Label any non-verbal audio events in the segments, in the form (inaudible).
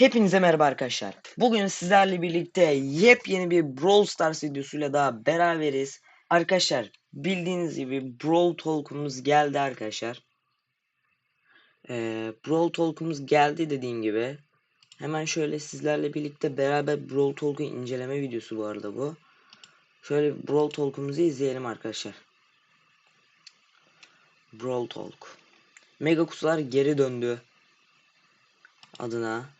Hepinize merhaba arkadaşlar. Bugün sizlerle birlikte yepyeni bir Brawl Stars videosuyla daha beraberiz. Arkadaşlar bildiğiniz gibi Brawl Talk'umuz geldi arkadaşlar. Ee, Brawl Talk'umuz geldi dediğim gibi. Hemen şöyle sizlerle birlikte beraber Brawl Talk'u inceleme videosu bu arada bu. Şöyle Brawl Talk'umuzu izleyelim arkadaşlar. Brawl Talk. Mega kutular geri döndü. Adına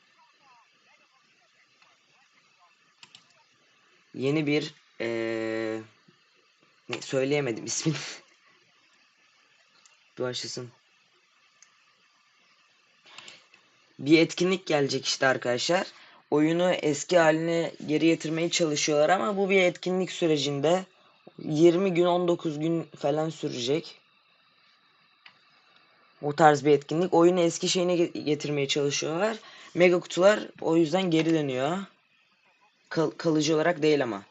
yeni bir ee, ne, söyleyemedim ismini. (laughs) Başlasın. Bir etkinlik gelecek işte arkadaşlar. Oyunu eski haline geri getirmeye çalışıyorlar ama bu bir etkinlik sürecinde 20 gün 19 gün falan sürecek. O tarz bir etkinlik. Oyunu eski şeyine getirmeye çalışıyorlar. Mega kutular o yüzden geri dönüyor. Kal kalıcı olarak değil ama.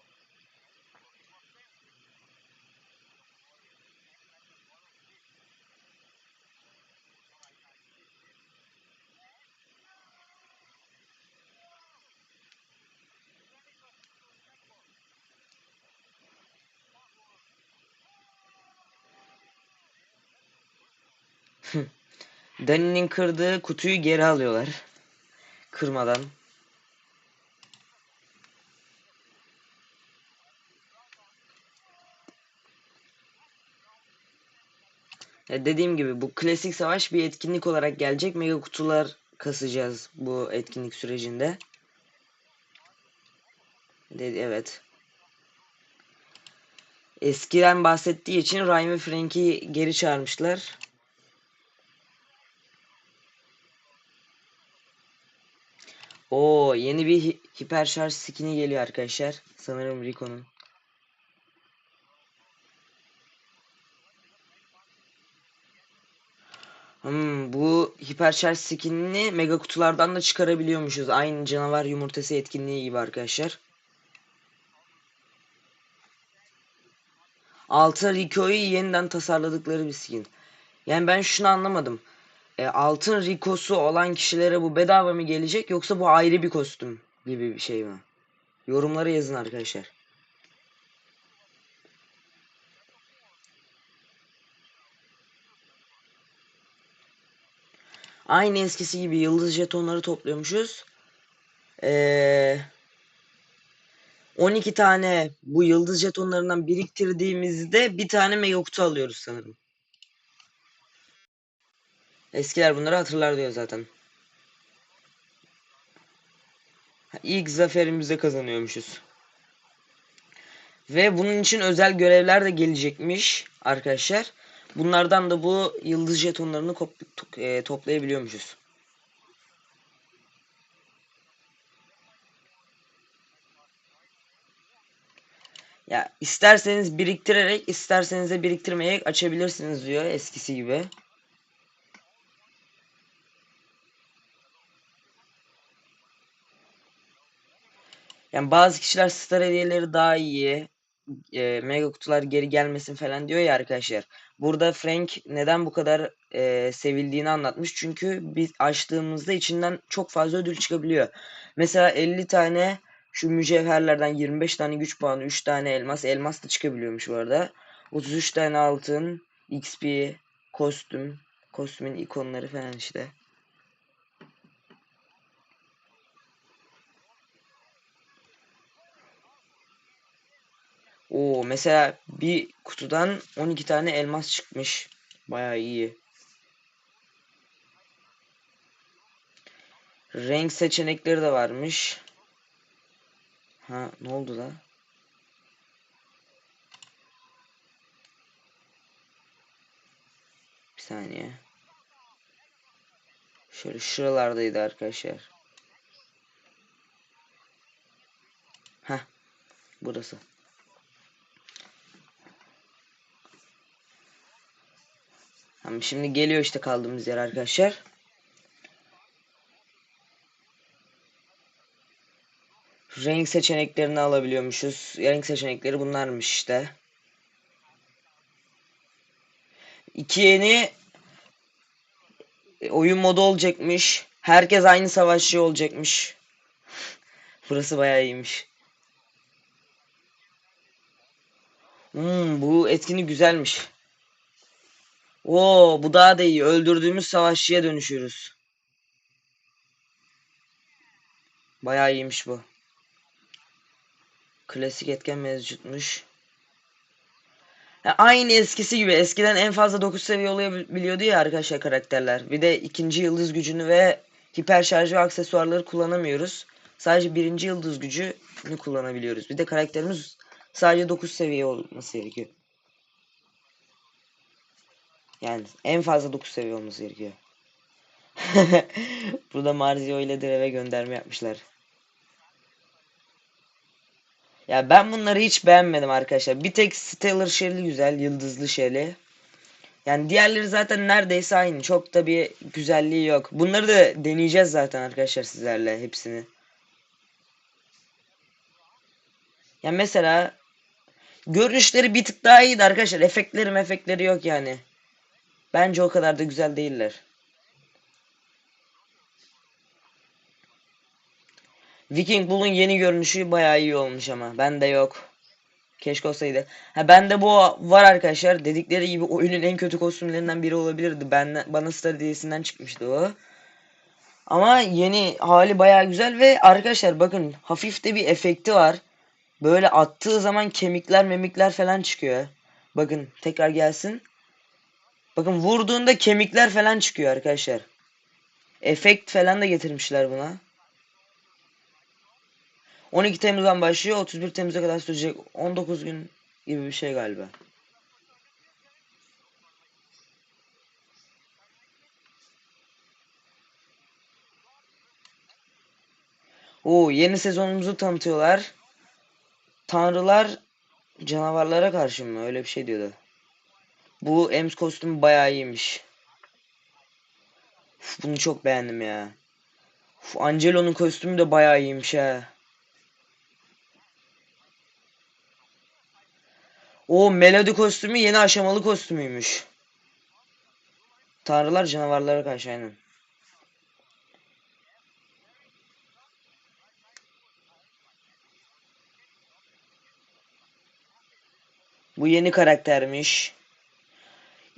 Dani'nin kırdığı kutuyu geri alıyorlar. Kırmadan. Ya dediğim gibi bu klasik savaş bir etkinlik olarak gelecek. Mega kutular kasacağız bu etkinlik sürecinde. Dedi evet. Eskiden bahsettiği için Ryan ve Frank'i geri çağırmışlar. O yeni bir hi hiper şarj skin'i geliyor arkadaşlar. Sanırım Rico'nun. Hmm, bu hiper şarj skinini mega kutulardan da çıkarabiliyormuşuz. Aynı canavar yumurtası etkinliği gibi arkadaşlar. Altın Rico'yu yeniden tasarladıkları bir skin. Yani ben şunu anlamadım. E, altın Rico'su olan kişilere bu bedava mı gelecek yoksa bu ayrı bir kostüm gibi bir şey mi? Yorumlara yazın arkadaşlar. Aynı eskisi gibi yıldız jetonları topluyormuşuz. Ee, 12 tane bu yıldız jetonlarından biriktirdiğimizde bir tane mega kutu alıyoruz sanırım. Eskiler bunları hatırlar diyor zaten. İlk zaferimizde kazanıyormuşuz. Ve bunun için özel görevler de gelecekmiş arkadaşlar. Bunlardan da bu yıldız jetonlarını e, toplayabiliyormuşuz. Ya isterseniz biriktirerek isterseniz de biriktirmeyerek açabilirsiniz diyor eskisi gibi. Yani bazı kişiler star hediyeleri daha iyi. E, mega kutular geri gelmesin falan diyor ya arkadaşlar. Burada Frank neden bu kadar e, sevildiğini anlatmış. Çünkü biz açtığımızda içinden çok fazla ödül çıkabiliyor. Mesela 50 tane şu mücevherlerden 25 tane güç puanı, 3 tane elmas. Elmas da çıkabiliyormuş bu arada. 33 tane altın, XP, kostüm, kostümün ikonları falan işte. Oo mesela bir kutudan 12 tane elmas çıkmış. Baya iyi. Renk seçenekleri de varmış. Ha ne oldu da? Bir saniye. Şöyle şuralardaydı arkadaşlar. Ha, burası. Tamam şimdi geliyor işte kaldığımız yer arkadaşlar. Renk seçeneklerini alabiliyormuşuz. Renk seçenekleri bunlarmış işte. İki yeni oyun modu olacakmış. Herkes aynı savaşçı olacakmış. (laughs) Burası bayağı iyiymiş. Hmm, bu etkinlik güzelmiş. Oo, bu daha da iyi. Öldürdüğümüz savaşçıya dönüşüyoruz. Bayağı iyiymiş bu. Klasik etken mevcutmuş. Ya aynı eskisi gibi. Eskiden en fazla 9 seviye olabiliyordu ya arkadaşlar karakterler. Bir de ikinci yıldız gücünü ve hiper şarj ve aksesuarları kullanamıyoruz. Sadece birinci yıldız gücünü kullanabiliyoruz. Bir de karakterimiz sadece 9 seviye olması gerekiyor. Yani en fazla 9 seviye olması gerekiyor. (laughs) Burada Marzio ile Dreve gönderme yapmışlar. Ya ben bunları hiç beğenmedim arkadaşlar. Bir tek Stellar Shell'i güzel, yıldızlı Shell'i. Yani diğerleri zaten neredeyse aynı. Çok da bir güzelliği yok. Bunları da deneyeceğiz zaten arkadaşlar sizlerle hepsini. Ya mesela görünüşleri bir tık daha iyiydi arkadaşlar. Efektleri efektleri yok yani. Bence o kadar da güzel değiller. Viking Bull'un yeni görünüşü bayağı iyi olmuş ama. Bende yok. Keşke olsaydı. Ha bende bu var arkadaşlar. Dedikleri gibi oyunun en kötü kostümlerinden biri olabilirdi. Ben bana Star hediyesinden çıkmıştı o. Ama yeni hali bayağı güzel ve arkadaşlar bakın hafif de bir efekti var. Böyle attığı zaman kemikler memikler falan çıkıyor. Bakın tekrar gelsin. Bakın vurduğunda kemikler falan çıkıyor arkadaşlar. Efekt falan da getirmişler buna. 12 Temmuz'dan başlıyor 31 Temmuz'a kadar sürecek 19 gün gibi bir şey galiba. Oo yeni sezonumuzu tanıtıyorlar. Tanrılar canavarlara karşı mı? Öyle bir şey diyordu. Bu Ems kostümü bayağı iyiymiş. Uf, bunu çok beğendim ya. Uf, Angelo'nun kostümü de bayağı iyiymiş ha. O Melody kostümü yeni aşamalı kostümüymüş. Tanrılar canavarlara karşı aynen. Bu yeni karaktermiş.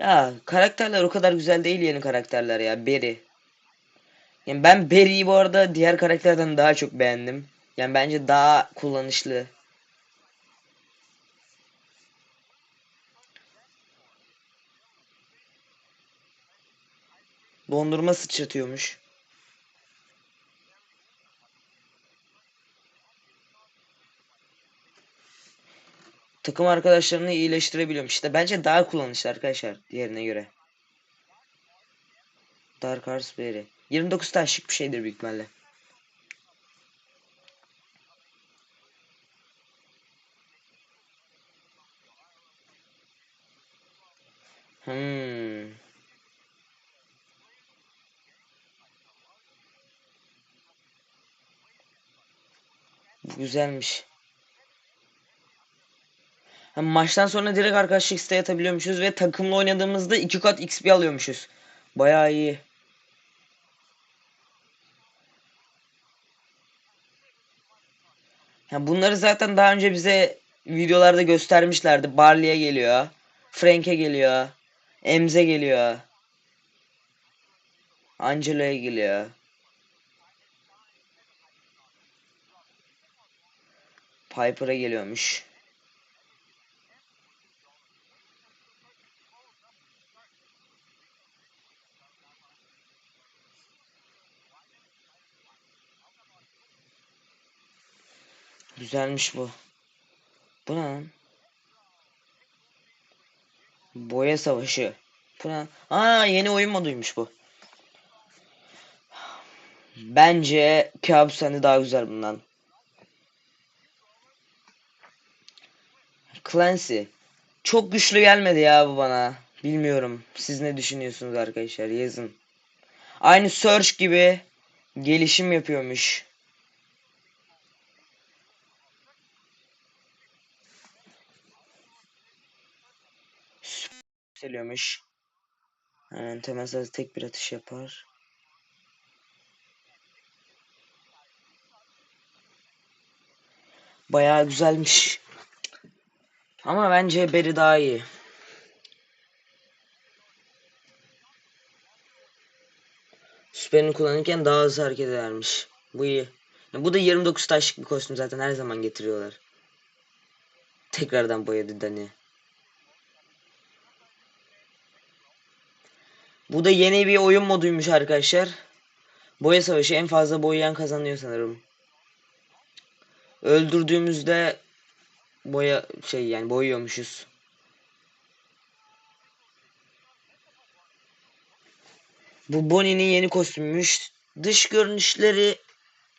Ya karakterler o kadar güzel değil yeni karakterler ya. Berry. Yani ben Barry'i bu arada diğer karakterden daha çok beğendim. Yani bence daha kullanışlı. Dondurma sıçratıyormuş. Takım arkadaşlarını iyileştirebiliyormuş. İşte bence daha kullanışlı arkadaşlar diğerine göre. Dark Horse Berry. 29 tane şık bir şeydir büyük ihtimalle. Hmm. Bu güzelmiş. Hem maçtan sonra direkt arkadaşlık isteği atabiliyormuşuz ve takımla oynadığımızda iki kat XP alıyormuşuz. Bayağı iyi. Ya bunları zaten daha önce bize videolarda göstermişlerdi. Barley'e geliyor. Frank'e geliyor. Emze geliyor. Angelo'ya geliyor. Piper'a geliyormuş. Güzelmiş bu. Bu ne lan? Boya savaşı. Bu ne? Aa yeni oyun moduymuş bu. Bence Kabus daha güzel bundan. Clancy. Çok güçlü gelmedi ya bu bana. Bilmiyorum. Siz ne düşünüyorsunuz arkadaşlar? Yazın. Aynı Search gibi gelişim yapıyormuş. geliyormuş. Aynen temas tek bir atış yapar. Bayağı güzelmiş. Ama bence Beri daha iyi. Süperini kullanırken daha hızlı hareket edermiş. Bu iyi. Yani bu da 29 taşlık bir kostüm zaten her zaman getiriyorlar. Tekrardan boyadı Dani. Bu da yeni bir oyun moduymuş arkadaşlar. Boya savaşı en fazla boyayan kazanıyor sanırım. Öldürdüğümüzde boya şey yani boyuyormuşuz. Bu Bonnie'nin yeni kostümüymüş. Dış görünüşleri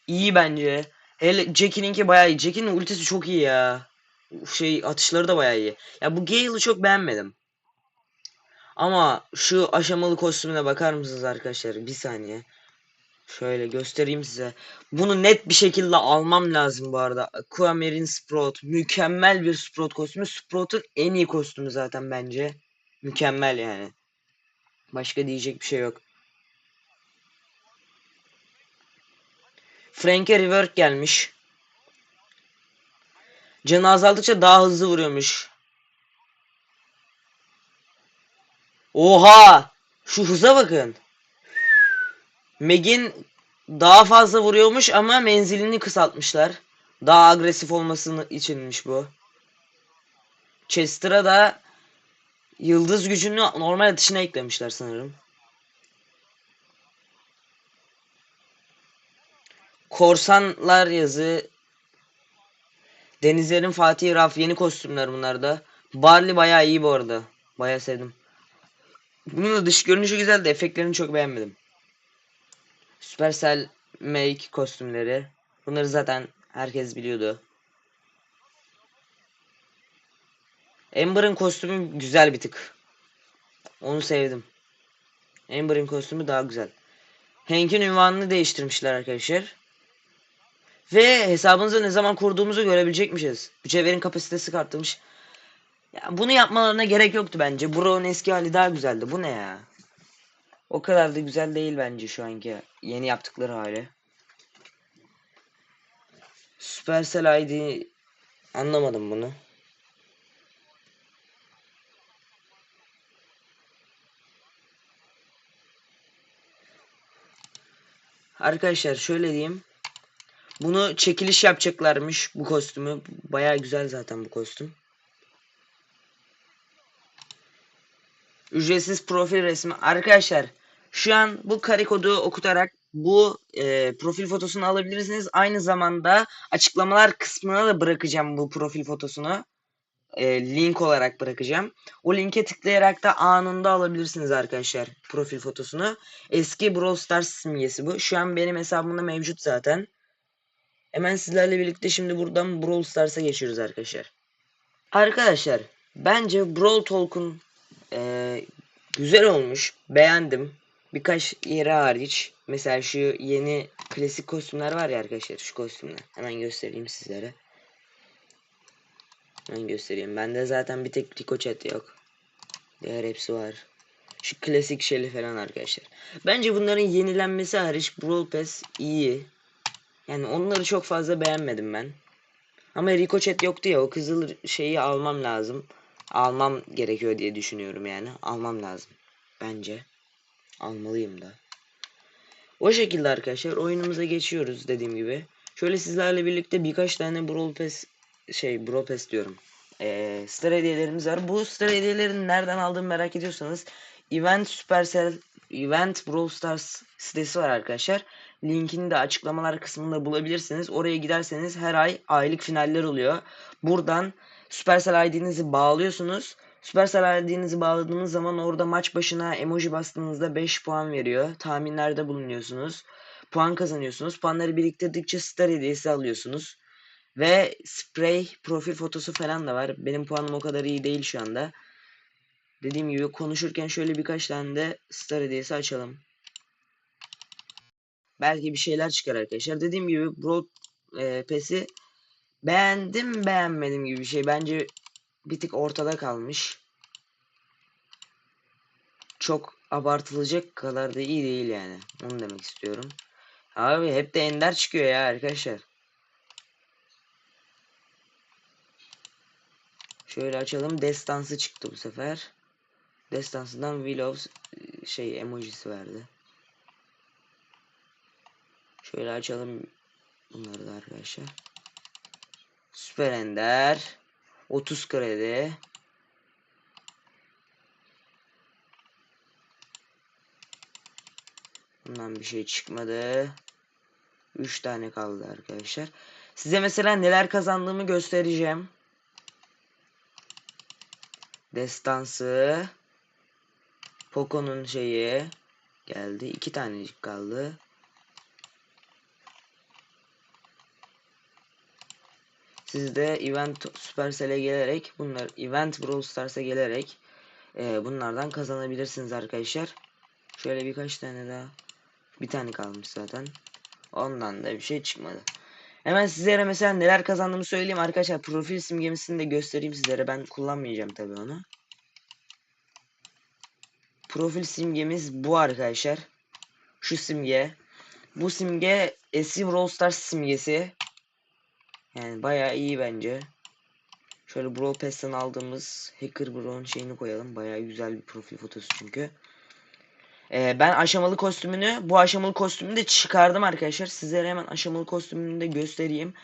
iyi bence. Hele Jackie'ninki bayağı iyi. Jackie'nin ultisi çok iyi ya. Şey atışları da bayağı iyi. Ya bu Gale'ı çok beğenmedim. Ama şu aşamalı kostümüne bakar mısınız arkadaşlar? Bir saniye. Şöyle göstereyim size. Bunu net bir şekilde almam lazım bu arada. Aquamarine Sprout. Mükemmel bir Sprout kostümü. Sprout'un en iyi kostümü zaten bence. Mükemmel yani. Başka diyecek bir şey yok. Frank'e rework gelmiş. Canı azaldıkça daha hızlı vuruyormuş. Oha! Şu hıza bakın. Meg'in daha fazla vuruyormuş ama menzilini kısaltmışlar. Daha agresif olmasını içinmiş bu. Chester'a da yıldız gücünü normal atışına eklemişler sanırım. Korsanlar yazı. Denizlerin Fatih Raf yeni kostümler bunlar da. Barley bayağı iyi bu arada. Bayağı sevdim. Bunun da dış görünüşü güzel de efektlerini çok beğenmedim. Supercell Make kostümleri. Bunları zaten herkes biliyordu. Amber'ın kostümü güzel bir tık. Onu sevdim. Amber'ın kostümü daha güzel. Hank'in ünvanını değiştirmişler arkadaşlar. Ve hesabınızı ne zaman kurduğumuzu görebilecekmişiz. Mücevherin kapasitesi arttırmış. Ya bunu yapmalarına gerek yoktu bence. Bro'nun eski hali daha güzeldi. Bu ne ya? O kadar da güzel değil bence şu anki yeni yaptıkları hali. Supercell ID anlamadım bunu. Arkadaşlar şöyle diyeyim. Bunu çekiliş yapacaklarmış bu kostümü. Baya güzel zaten bu kostüm. Ücretsiz profil resmi. Arkadaşlar şu an bu kare kodu okutarak bu e, profil fotosunu alabilirsiniz. Aynı zamanda açıklamalar kısmına da bırakacağım bu profil fotosunu. E, link olarak bırakacağım. O linke tıklayarak da anında alabilirsiniz arkadaşlar profil fotosunu. Eski Brawl Stars simgesi bu. Şu an benim hesabımda mevcut zaten. Hemen sizlerle birlikte şimdi buradan Brawl Stars'a geçiyoruz arkadaşlar. Arkadaşlar bence Brawl Talk'un e, güzel olmuş. Beğendim. Birkaç yeri hariç. Mesela şu yeni klasik kostümler var ya arkadaşlar. Şu kostümler. Hemen göstereyim sizlere. Hemen göstereyim. Bende zaten bir tek Rico Chat yok. Diğer hepsi var. Şu klasik şeyli falan arkadaşlar. Bence bunların yenilenmesi hariç Brawl Pass iyi. Yani onları çok fazla beğenmedim ben. Ama Rico Chat yoktu ya o kızıl şeyi almam lazım. Almam gerekiyor diye düşünüyorum yani. Almam lazım. Bence. Almalıyım da. O şekilde arkadaşlar oyunumuza geçiyoruz dediğim gibi. Şöyle sizlerle birlikte birkaç tane Brawl Pass şey Brawl Pass diyorum. Ee, star hediyelerimiz var. Bu star hediyelerini nereden aldığımı merak ediyorsanız Event Supercell Event Brawl Stars sitesi var arkadaşlar. Linkini de açıklamalar kısmında bulabilirsiniz. Oraya giderseniz her ay aylık finaller oluyor. Buradan Supercell ID'nizi bağlıyorsunuz. Supercell ID'nizi bağladığınız zaman orada maç başına emoji bastığınızda 5 puan veriyor. Tahminlerde bulunuyorsunuz. Puan kazanıyorsunuz. Puanları biriktirdikçe star hediyesi alıyorsunuz. Ve sprey profil fotosu falan da var. Benim puanım o kadar iyi değil şu anda. Dediğim gibi konuşurken şöyle birkaç tane de star hediyesi açalım. Belki bir şeyler çıkar arkadaşlar. Dediğim gibi Brawl e, Pass'i beğendim beğenmedim gibi bir şey. Bence bir tık ortada kalmış. Çok abartılacak kadar da iyi değil yani. Onu demek istiyorum. Abi hep de ender çıkıyor ya arkadaşlar. Şöyle açalım. Destansı çıktı bu sefer. Destansıdan Willows e, şey emojisi verdi. Şöyle açalım bunları da arkadaşlar. Süper Ender. 30 kredi. Bundan bir şey çıkmadı. 3 tane kaldı arkadaşlar. Size mesela neler kazandığımı göstereceğim. Destansı. Poco'nun şeyi geldi. iki tanecik kaldı. Siz de Event Supercell'e gelerek bunlar Event Brawl Stars'a gelerek e, bunlardan kazanabilirsiniz arkadaşlar. Şöyle birkaç tane daha. Bir tane kalmış zaten. Ondan da bir şey çıkmadı. Hemen sizlere mesela neler kazandığımı söyleyeyim arkadaşlar. Profil simgemesini de göstereyim sizlere. Ben kullanmayacağım tabii onu. Profil simgemiz bu arkadaşlar. Şu simge. Bu simge eski Brawl Stars simgesi. Yani bayağı iyi bence. Şöyle Brawl Pass'tan aldığımız Hacker Brawl'un şeyini koyalım. Bayağı güzel bir profil fotosu çünkü. Ee, ben aşamalı kostümünü, bu aşamalı kostümünü de çıkardım arkadaşlar. Sizlere hemen aşamalı kostümünü de göstereyim.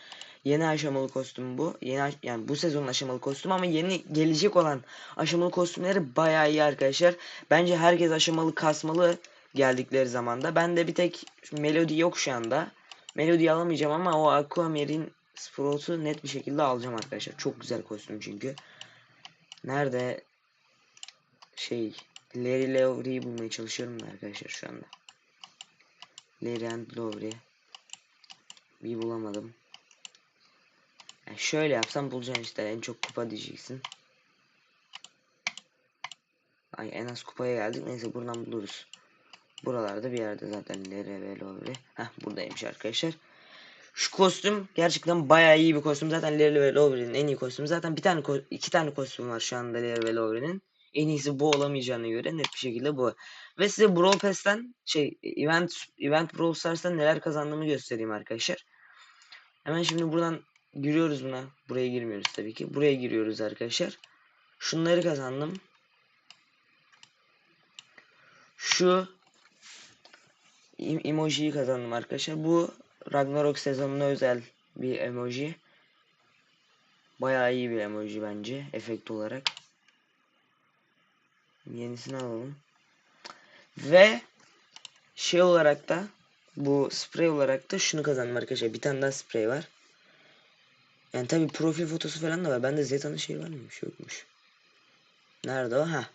Yeni aşamalı kostüm bu. Yeni yani bu sezonun aşamalı kostüm ama yeni gelecek olan aşamalı kostümleri bayağı iyi arkadaşlar. Bence herkes aşamalı kasmalı geldikleri zamanda. Ben de bir tek Melody yok şu anda. Melody alamayacağım ama o Aquamarine Sprout'u net bir şekilde alacağım arkadaşlar. Çok güzel kostüm çünkü. Nerede şey Larry Lowry'i bulmaya çalışıyorum da arkadaşlar şu anda. Larry and Lowry. Bir bulamadım. Yani şöyle yapsam bulacaksın işte en çok kupa diyeceksin. Ay en az kupaya geldik. Neyse buradan buluruz. Buralarda bir yerde zaten Larry ve Lowry. Heh buradaymış arkadaşlar. Şu kostüm gerçekten bayağı iyi bir kostüm. Zaten Larry ve Lowry'nin en iyi kostümü. Zaten bir tane iki tane kostüm var şu anda Larry ve Lowry'nin. En iyisi bu olamayacağına göre net bir şekilde bu. Ve size Brawl Pass'ten şey Event Event Brawl Stars'tan neler kazandığımı göstereyim arkadaşlar. Hemen şimdi buradan giriyoruz buna. Buraya girmiyoruz tabii ki. Buraya giriyoruz arkadaşlar. Şunları kazandım. Şu emojiyi kazandım arkadaşlar. Bu Ragnarok sezonuna özel bir emoji. Bayağı iyi bir emoji bence efekt olarak. Yenisini alalım. Ve şey olarak da bu sprey olarak da şunu kazandım arkadaşlar. Bir tane daha sprey var. Yani tabi profil fotosu falan da var. Bende Zeta'nın şey var mıymış? Yokmuş. Nerede o? Ha.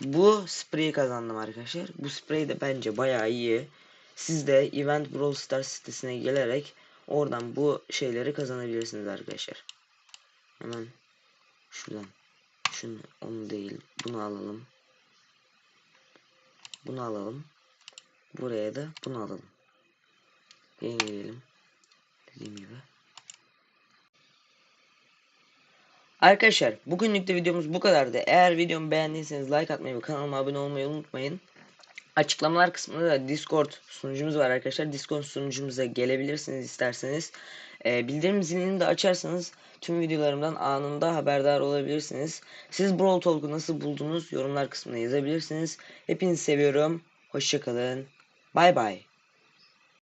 Bu spreyi kazandım arkadaşlar. Bu sprey de bence bayağı iyi. Siz de Event Brawl Stars sitesine gelerek oradan bu şeyleri kazanabilirsiniz arkadaşlar. Hemen şuradan şunu onu değil bunu alalım. Bunu alalım. Buraya da bunu alalım. Yenileyelim. Dediğim gibi. Arkadaşlar bugünlük de videomuz bu kadardı. Eğer videomu beğendiyseniz like atmayı ve kanalıma abone olmayı unutmayın. Açıklamalar kısmında da Discord sunucumuz var arkadaşlar. Discord sunucumuza gelebilirsiniz isterseniz. Ee, bildirim zilini de açarsanız tüm videolarımdan anında haberdar olabilirsiniz. Siz Brawl Talk'u nasıl buldunuz yorumlar kısmına yazabilirsiniz. Hepinizi seviyorum. Hoşçakalın. Bay bay.